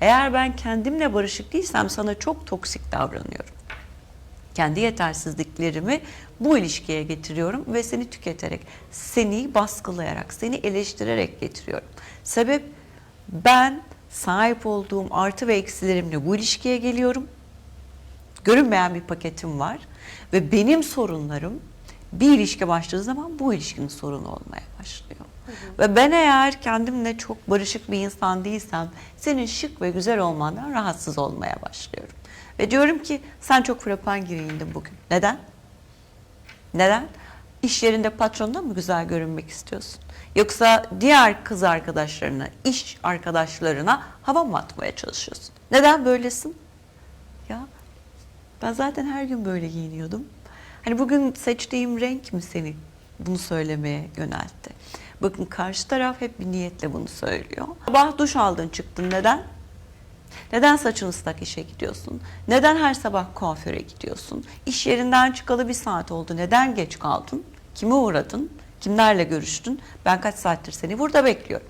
Eğer ben kendimle barışık değilsem sana çok toksik davranıyorum. Kendi yetersizliklerimi bu ilişkiye getiriyorum ve seni tüketerek, seni baskılayarak, seni eleştirerek getiriyorum. Sebep ben sahip olduğum artı ve eksilerimle bu ilişkiye geliyorum. Görünmeyen bir paketim var ve benim sorunlarım bir ilişki başladığı zaman bu ilişkinin sorunu olmaya başlıyor. Ve ben eğer kendimle çok barışık bir insan değilsem senin şık ve güzel olmandan rahatsız olmaya başlıyorum. Ve diyorum ki sen çok frapan giyindin bugün. Neden? Neden? İş yerinde patronuna mı güzel görünmek istiyorsun? Yoksa diğer kız arkadaşlarına, iş arkadaşlarına hava mı atmaya çalışıyorsun? Neden böylesin? Ya ben zaten her gün böyle giyiniyordum. Hani bugün seçtiğim renk mi seni bunu söylemeye yöneltti? Bakın karşı taraf hep bir niyetle bunu söylüyor. Sabah duş aldın çıktın neden? Neden saçını ıslak işe gidiyorsun? Neden her sabah kuaföre gidiyorsun? İş yerinden çıkalı bir saat oldu. Neden geç kaldın? Kime uğradın? Kimlerle görüştün? Ben kaç saattir seni burada bekliyorum.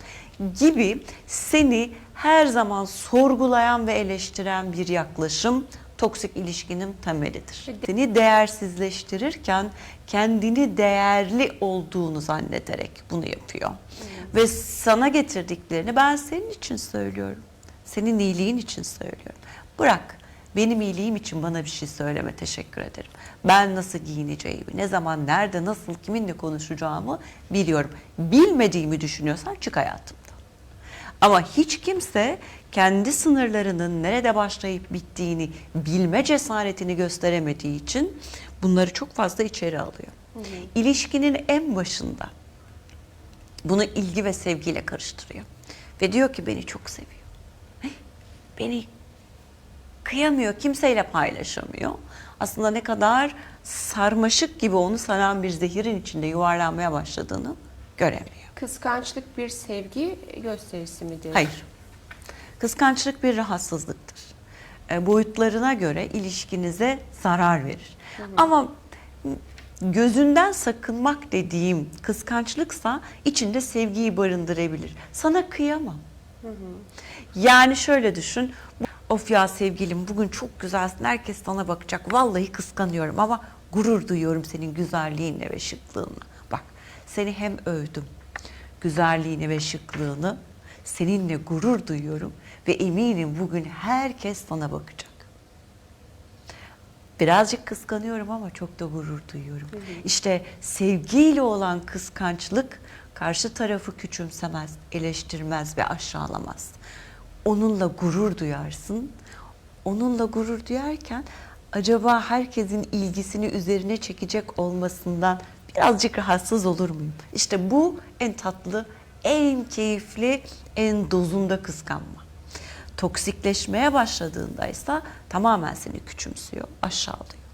Gibi seni her zaman sorgulayan ve eleştiren bir yaklaşım toksik ilişkinin temelidir. Seni değersizleştirirken kendini değerli olduğunu zannederek bunu yapıyor. Ve sana getirdiklerini ben senin için söylüyorum. Senin iyiliğin için söylüyorum. Bırak benim iyiliğim için bana bir şey söyleme teşekkür ederim. Ben nasıl giyineceğimi, ne zaman, nerede, nasıl, kiminle konuşacağımı biliyorum. Bilmediğimi düşünüyorsan çık hayatımdan. Ama hiç kimse kendi sınırlarının nerede başlayıp bittiğini bilme cesaretini gösteremediği için bunları çok fazla içeri alıyor. İlişkinin en başında bunu ilgi ve sevgiyle karıştırıyor. Ve diyor ki beni çok seviyor. Beni kıyamıyor, kimseyle paylaşamıyor. Aslında ne kadar sarmaşık gibi onu saran bir zehirin içinde yuvarlanmaya başladığını göremiyor. Kıskançlık bir sevgi gösterisi midir? Hayır. Kıskançlık bir rahatsızlıktır. E, boyutlarına göre ilişkinize zarar verir. Ama gözünden sakınmak dediğim kıskançlıksa içinde sevgiyi barındırabilir. Sana kıyamam. Yani şöyle düşün. Of ya sevgilim bugün çok güzelsin. Herkes sana bakacak. Vallahi kıskanıyorum ama gurur duyuyorum senin güzelliğinle ve şıklığınla. Bak seni hem övdüm. Güzelliğini ve şıklığını seninle gurur duyuyorum ve eminim bugün herkes sana bakacak. Birazcık kıskanıyorum ama çok da gurur duyuyorum. İşte sevgiyle olan kıskançlık karşı tarafı küçümsemez, eleştirmez ve aşağılamaz. Onunla gurur duyarsın. Onunla gurur duyarken acaba herkesin ilgisini üzerine çekecek olmasından birazcık rahatsız olur muyum? İşte bu en tatlı, en keyifli, en dozunda kıskanma. Toksikleşmeye başladığında ise tamamen seni küçümsüyor, aşağılıyor.